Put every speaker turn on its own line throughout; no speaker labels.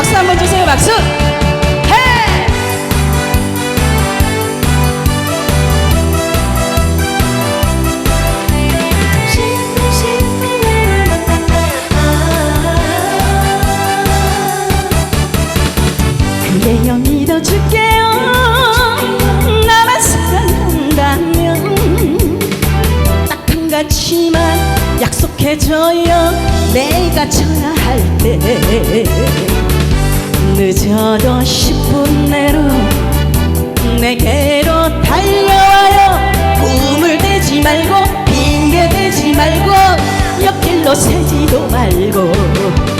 박수 한번 주세요 박수. 약속해줘요. 내가 쳐야 할때 늦어도 10분 내로 내게로 달려와요. 꿈을 대지 말고 핑계 대지 말고 옆길로 새지도 말고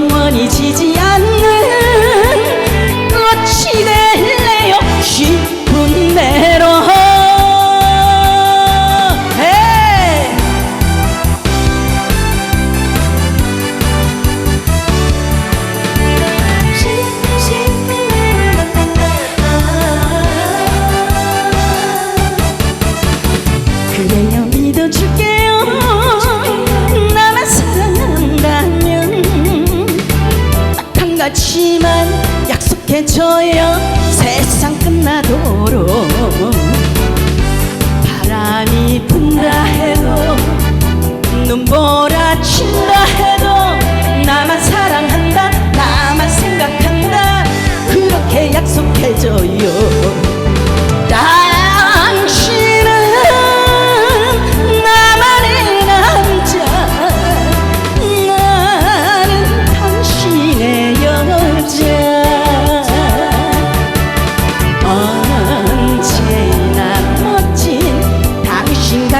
영원히 지지 않는 꽃이 될래요 가지만 약속해줘요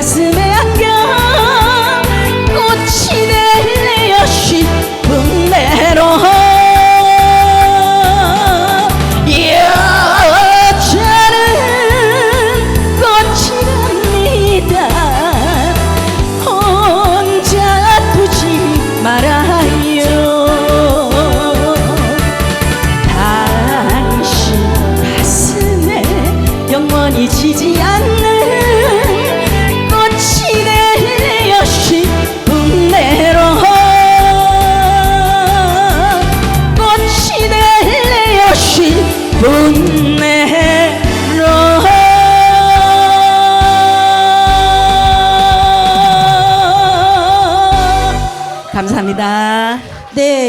가슴에 안겨 꽃이 될래요 싶은 대로 여자는 꽃이랍니다. 혼자 두지 말아요. 당신 가슴에 영원히 지지 감사합니다.
네.